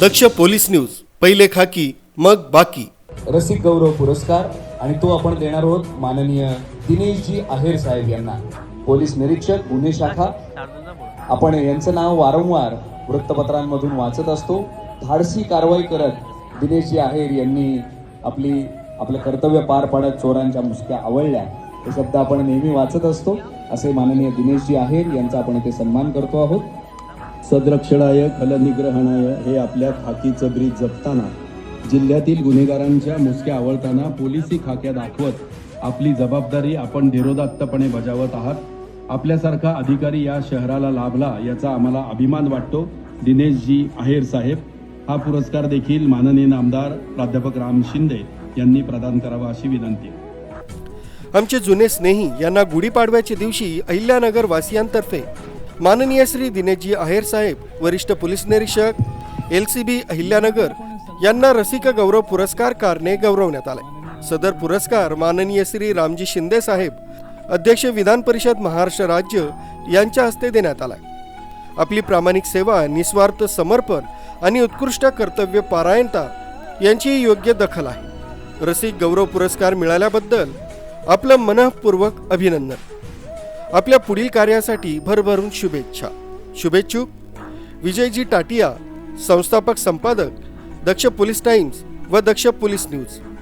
दक्ष police news पहिले खाकी मग बाकी. रसिक गौरव पुरस्कार आणि तो आपण देणार आहोत माननीय दिनेशजी आहेर साहेब यांना. पोलीस निरीक्षक गुन्हे शाखा. आपण यांचं नाव वारंवार वृत्तपत्रांमधून वाचत असतो. धाडसी कारवाई करत दिनेशजी आहेर यांनी आपली आपलं कर्तव्य पार पाडत चोरांच्या मुसक्या आवळल्या. हे शब्द आपण नेहमी वाचत असतो. असे माननीय दिनेशजी आहेर यांचा आपण इथे सन्मान करतो आहोत. सदरक्षणाय खलनिग्रहणाय हे आपल्या खाकीचं ब्रीज जपताना जिल्ह्यातील गुन्हेगारांच्या मुसक्या आवळताना पोलिसी खाक्या दाखवत आपली जबाबदारी आपण धीरोदात्तपणे बजावत आहात. आपल्यासारखा अधिकारी या शहराला लाभला याचा आम्हाला अभिमान वाटतो. दिनेशजी आहेर साहेब हा पुरस्कार देखील माननीय नामदार प्राध्यापक राम शिंदे यांनी प्रदान करावा अशी विनंती. आमचे जुने स्नेही यांना गुढीपाडव्याच्या दिवशी अहिल्यानगर वासियांतर्फे माननीय श्री दिनेशजी आहेर साहेब वरिष्ठ पोलीस निरीक्षक एल सी बी अहिल्यानगर यांना रसिक गौरव पुरस्कार कारणे गौरवण्यात आलाय सदर पुरस्कार माननीय श्री रामजी शिंदे साहेब अध्यक्ष विधान परिषद महाराष्ट्र राज्य यांच्या हस्ते देण्यात आलाय. आपली प्रामाणिक सेवा निस्वार्थ समर्पण आणि उत्कृष्ट कर्तव्य पारायणता यांची योग्य दखल आहे. रसिक गौरव पुरस्कार मिळाल्याबद्दल आपलं मनःपूर्वक अभिनंदन. आपल्या पुढील कार्यासाठी भरभरून शुभेच्छा. शुभेच्छुक. विजयजी टाटिया संस्थापक संपादक दक्ष पोलीस टाइम्स व दक्ष पोलीस न्यूज.